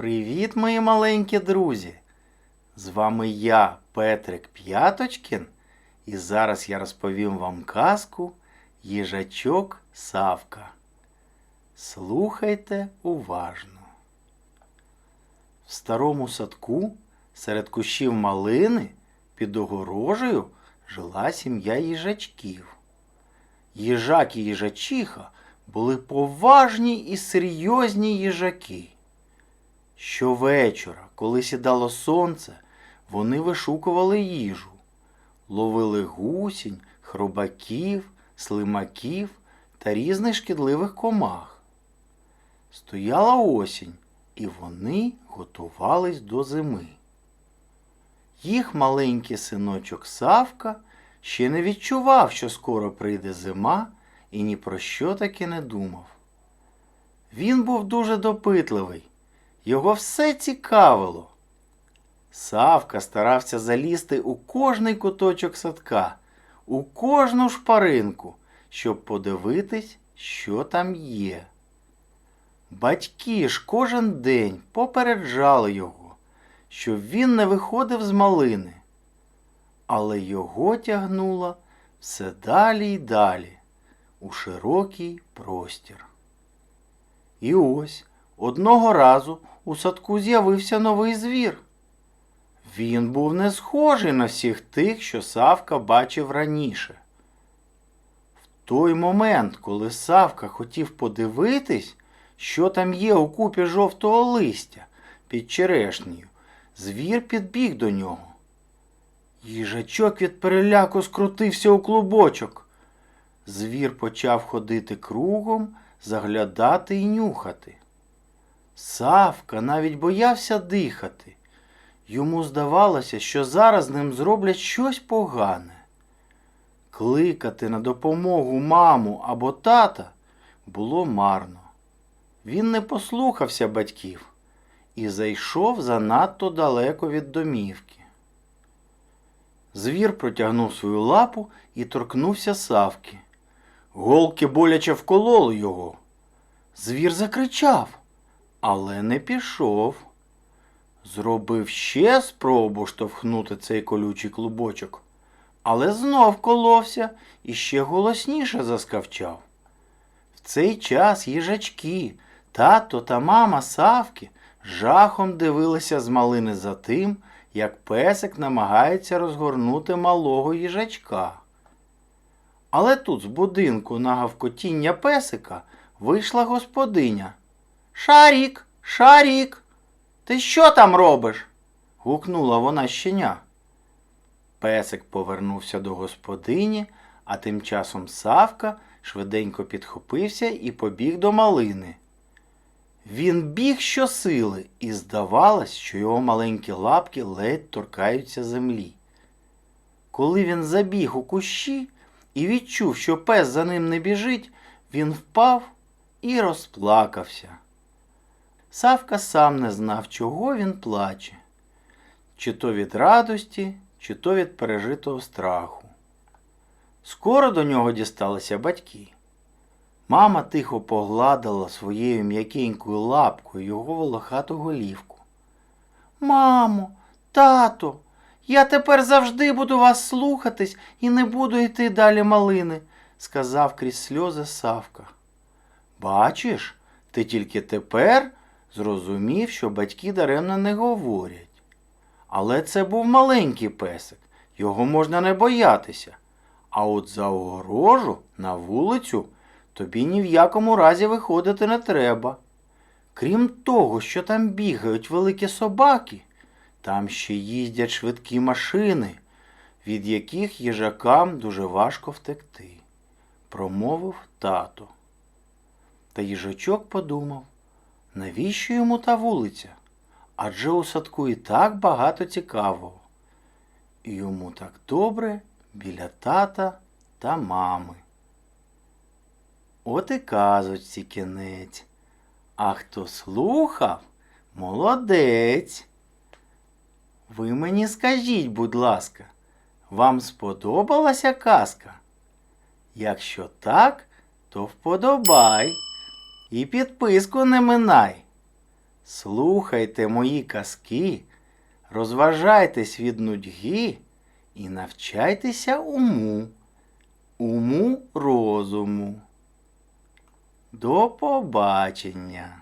Привіт, мої маленькі друзі! З вами я, Петрик П'яточкін, і зараз я розповім вам казку Їжачок Савка. Слухайте уважно. В старому садку серед кущів малини під огорожею жила сім'я їжачків. Їжак і їжачиха були поважні і серйозні їжаки. Щовечора, коли сідало сонце, вони вишукували їжу, ловили гусінь, хробаків, слимаків та різних шкідливих комах. Стояла осінь, і вони готувались до зими. Їх маленький синочок Савка ще не відчував, що скоро прийде зима, і ні про що таки не думав. Він був дуже допитливий. Його все цікавило. Савка старався залізти у кожний куточок садка, у кожну шпаринку, щоб подивитись, що там є. Батьки ж кожен день попереджали його, щоб він не виходив з малини. Але його тягнуло все далі й далі, у широкий простір. І ось одного разу у садку з'явився новий звір. Він був не схожий на всіх тих, що Савка бачив раніше. В той момент, коли Савка хотів подивитись, що там є у купі жовтого листя під черешнею, звір підбіг до нього. Їжачок від переляку скрутився у клубочок. Звір почав ходити кругом, заглядати і нюхати. Савка навіть боявся дихати. Йому здавалося, що зараз ним зроблять щось погане. Кликати на допомогу маму або тата було марно. Він не послухався батьків і зайшов занадто далеко від домівки. Звір протягнув свою лапу і торкнувся Савки. Голки боляче вкололи його. Звір закричав, але не пішов. Зробив ще спробу штовхнути цей колючий клубочок, але знов коловся і ще голосніше заскавчав. В цей час їжачки, тато та мама Савки жахом дивилися з малини за тим, як песик намагається розгорнути малого їжачка. Але тут з будинку на гавкотіння песика вийшла господиня. Шарік, шарік, ти що там робиш? гукнула вона щеня. Песик повернувся до господині, а тим часом Савка швиденько підхопився і побіг до малини. Він біг щосили, і здавалось, що його маленькі лапки ледь торкаються землі. Коли він забіг у кущі і відчув, що пес за ним не біжить, він впав і розплакався. Савка сам не знав, чого він плаче, чи то від радості, чи то від пережитого страху. Скоро до нього дісталися батьки. Мама тихо погладила своєю м'якенькою лапкою його волохату голівку. Мамо, тато, я тепер завжди буду вас слухатись і не буду йти далі малини, сказав крізь сльози Савка. Бачиш, ти тільки тепер зрозумів, що батьки даремно не говорять. Але це був маленький песик, його можна не боятися. А от за огорожу на вулицю тобі ні в якому разі виходити не треба. Крім того, що там бігають великі собаки, там ще їздять швидкі машини, від яких їжакам дуже важко втекти, промовив тато. Та їжачок подумав, навіщо йому та вулиця? Адже у садку і так багато цікавого. І йому так добре біля тата та мами. От і казочці кінець. А хто слухав, молодець. Ви мені скажіть, будь ласка, вам сподобалася казка? Якщо так, то вподобай і підписку не минай. Слухайте мої казки, розважайтесь від нудьги і навчайтеся уму, уму розуму. До побачення!